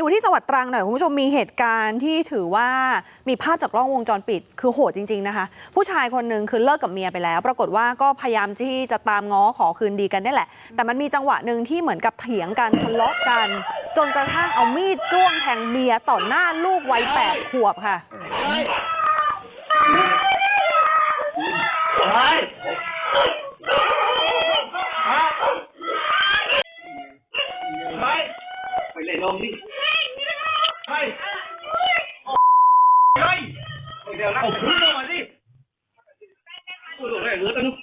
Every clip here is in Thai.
ดูที่จังหวัดตรังหน่อยคุณผู้ชมมีเหตุการณ์ที่ถือว่ามีภาพจากกล้องวงจรปิด คือโหดจริง ๆนะคะ ผู้ชายคนหนึ่งคือเลิกกับเมียไปแล้ว ปรากฏว่าก็พยายามที่จะตามง้อขอคืนดีกันนี่แหละ แต่มันมีจังหวะหนึ่งที่เหมือนกับเถียงกันทะเลาะกัน จนกระทั่งเอามีดจ้วงแทงเมียต่อหน้าลูกวัยแปดขวบค่ะเล่นลมดิไป ไปเดี๋ยวนะผมพูดมาสิพูดอะไรเหลือแต่นุ๊ก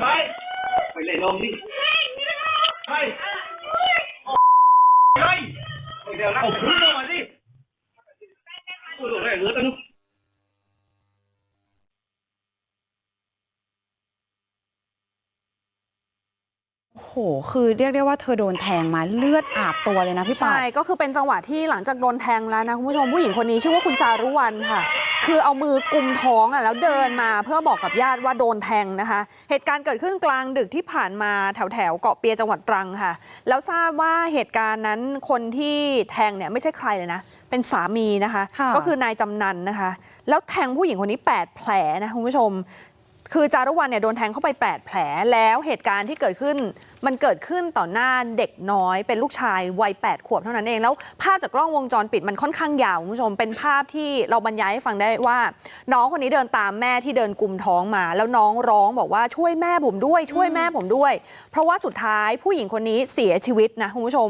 ไปไปเล่นลมดิไปไปเดี๋ยวนะผมพูดมา หคือเรียกได้ว่าเธอโดนแทงมาเลือดอาบตัวเลยนะพี่ปาใช่ดก็คือเป็นจังหวะที่หลังจากโดนแทงแล้วนะคุณผู้ชมผู้หญิงคนนี้ชื่อว่าคุณจารุวรรณค่ะ คือเอามือกุมท้องอะแล้วเดินมาเพื่อบอกกับญาติว่าโดนแทงนะคะ เหตุการณ์เกิดขึ้นกลางดึกที่ผ่านมาแถวแถวๆเกาะเปียจังหวัดตรังค่ะ แล้วทราบว่าเหตุการณ์นั้นคนที่แทงเนี่ยไม่ใช่ใครเลยนะ เป็นสามีนะคะค่ะก็คือนายจำนันนะคะ แล้วแทงผู้หญิงคนนี้ 8 แผลนะคุณผู้ชม คือจารุวรรณเนี่ยโดนแทงเข้าไป 8 แผลแล้วเหตุการณ์ที่เกิดขึ้น มันเกิดขึ้นต่อหน้าเด็กน้อย เป็นลูกชายวัย 8 ขวบเท่านั้นเอง แล้วภาพจากกล้องวงจรปิดมันค่อนข้างยาวคุณผู้ชมเป็นภาพที่เราบรรยายให้ฟังได้ว่า น้องคนนี้เดินตามแม่ที่เดินกุมท้องมา แล้วน้องร้องบอกว่าช่วยแม่ผมด้วย ช่วยแม่ผมด้วย เพราะว่าสุดท้ายผู้หญิงคนนี้เสียชีวิตนะคุณผู้ชม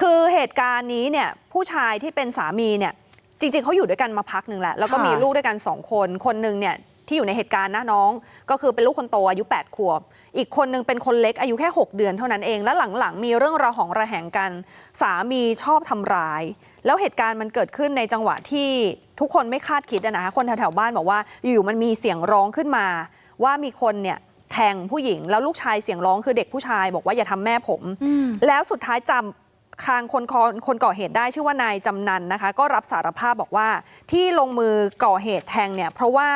คือเหตุการณ์นี้เนี่ยผู้ชายที่เป็นสามีเนี่ยจริงๆเขาอยู่ด้วยกันมาพักหนึ่งแล้วแล้วก็ค่ะมีลูกด้วยกัน2คนคนหนึ่งเนี่ย ที่อยู่ในเหตุการณ์นะน้อง ก็คือเป็นลูกคนโตอายุ 8 ขวบ อีกคนหนึงเป็นคนเล็กอายุแค่ 6 เดือนเท่านั้นเอง แล้วหลังๆ มีเรื่องระหองระแหงกัน สามีชอบทำร้าย แล้วเหตุการณ์มันเกิดขึ้นในจังหวะที่ทุกคนไม่คาดคิดอะนะคะคนแถวๆบ้านบอกว่าอยู่ๆมันมีเสียงร้องขึ้นมา ว่ามีคนเนี่ยแทงผู้หญิง แล้วลูกชายเสียงร้องคือเด็กผู้ชายบอกว่าอย่าทำแม่ผม อืม แล้วสุดท้ายจำทางคนคอคนก่อเหตุได้ชื่อว่านายจำนันนะคะ ก็รับสารภาพบอกว่าที่ลงมือก่อเหตุแทงเนี่ยเพราะว่า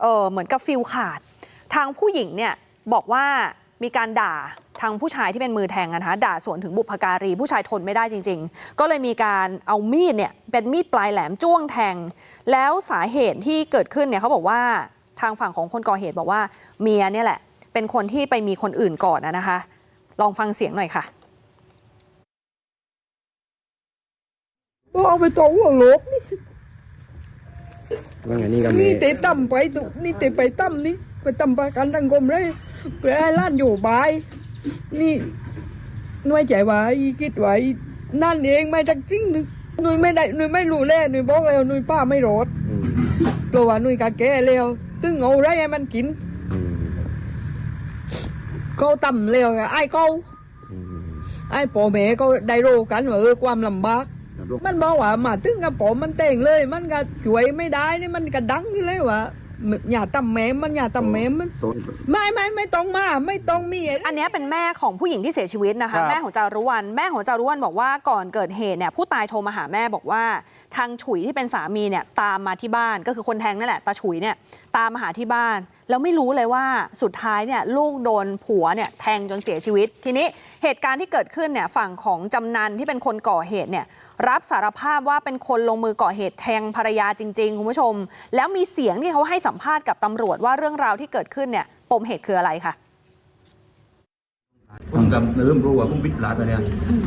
เออเหมือนกับฟิลขาด ทางผู้หญิงเนี่ยบอกว่ามีการด่าทางผู้ชายที่เป็นมือแทงนะคะด่าสวนถึงบุพการี ผู้ชายทนไม่ได้จริง ๆ ก็เลยมีการเอามีดเนี่ยเป็นมีดปลายแหลมจ้วงแทง แล้วสาเหตุที่เกิดขึ้นเนี่ยเขาบอกว่าทางฝั่งของคนก่อเหตุบอกว่าเมียเนี่ยแหละ เป็นคนที่ไปมีคนอื่นก่อนนะคะ ลองฟังเสียงหน่อยค่ะเอาไปตัวหัวลก ว่าไงนี่ก็มีนี่เตะต่ำไปตุนี่เตะไปต่ำนี่ไปต่ำประกันสังคมเลยเพื่อให้ล้านอยู่บาย นี่น่วยใจว่าอีคิดไว้นั่นเองไม่จักจริงนึกหนุ่ยไม่ได้นุ่ยไม่รู้แล้วหนุ่ยบอกแล้วนุ่ยป้าไม่รอดอืมเพราะว่านุ่ยกะแก่แล้วตึ้งเอาไรให้มันกินเขาต่ำแล้วไอ้เขาไอ้พ่อแม่ก็ได้รู้กันว่าเออความลำบาก มันบอกว่ามาถึงกับผมมันแต่งเลย มันก็ช่วยไม่ได้นี่มันก็ดังอยู่เลยว่าอย่าตำแหมมันอย่าตำแหมมันโต๊ะไม่ไม่ไม่ต้องมาไม่ต้องมีไอันเนี้ยเป็นแม่ของผู้หญิงที่เสียชีวิตนะครัคะบแม่ของจารุวรรณแม่ของจารุวรรณบอกว่าก่อนเกิดเหตุเนี่ยผู้ตายโทรมาหาแม่บอกว่า ทางฉุยที่เป็นสามีเนี่ยตามมาที่บ้านก็คือคนแทงนั่นแหละตาฉุยเนี่ยตามมาหาที่บ้านแล้วไม่รู้เลยว่าสุดท้ายเนี่ยลูกโดนผัวเนี่ยแทงจนเสียชีวิต ทีนี้เหตุการณ์ที่เกิดขึ้นเนี่ยฝั่งของจำนันที่เป็นคนก่อเหตุเนี่ยรับสารภาพว่าเป็นคนลงมือก่อเหตุแทงภรรยาจริงๆคุณผู้ชม แล้วมีเสียงที่เขาให้สัมภาษณ์กับตำรวจว่าเรื่องราวที่เกิดขึ้นเนี่ยปมเหตุคืออะไรค่ะผมกับเริ่มรู้ว่าผมผิดพลาดไปแล้ว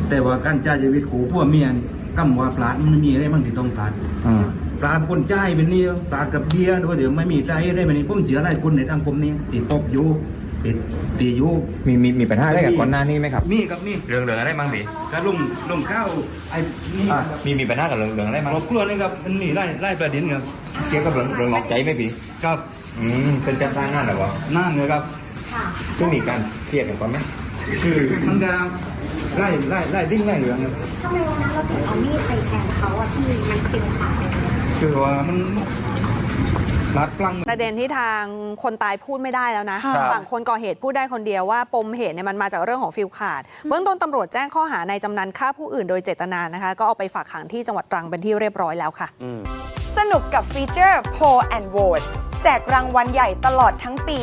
แต่ว่าการจ่ายชีวิตขู่พวกเมียนี่กำว่าพลาดมันมีอะไรบ้างที่ต้องพลาด อ่าพลาดคนจ่ายเป็นนี่พลาดกับเบียร์โดยเดี๋ยวไม่มีใจอะไรแบบนี้ผมเชื่ออะไรคนในทางผมนี่ติดปกอยู่ติดตีอยู่มีมีมีปัญหาอะไรกับก่อนหน้านี้ไหมครับมีกับนี่เรื่องเรื่องอะไรบ้างพี่กระลุงลงข้าวไอ้นี่อ่ามีมีปัญหากับเรื่องเรื่องอะไรบ้างครอบครัวนี่ครับมันนี่ไล่ไล่ประเด็นครับเกี่ยวกับเรื่องเรื่องนอกใจไหมพี่ครับอืมเป็นการสร้างงานเหรอวะนั่นเลยครับซึ่งมีการเครียดกันก่อนไหมคือมันจะไล่ไล่ไล่ดิ้งไล่เหลืองครับทำไมวันนั้นเราถึงเอามีดไปแทงเขาอะที่มันเป็นขาดเลย คือว่ามันพลาดพลั้งประเด็นที่ทางคนตายพูดไม่ได้แล้วนะค่ะฝั่งคนก่อเหตุพูดได้คนเดียวว่าปมเหตุเนี่ยมันมาจากเรื่องของฟิลขาด เบื้องต้นตำรวจแจ้งข้อหาในจำนันฆ่าผู้อื่นโดยเจตนานะคะ ก็เอาไปฝากขังที่จังหวัดตรังเป็นที่เรียบร้อยแล้วค่ะอืมสนุกกับฟีเจอร์ Poll and Vote แจกรางวัลใหญ่ตลอดทั้งปี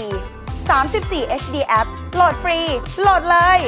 34 HD App โหลดฟรี โหลดเลย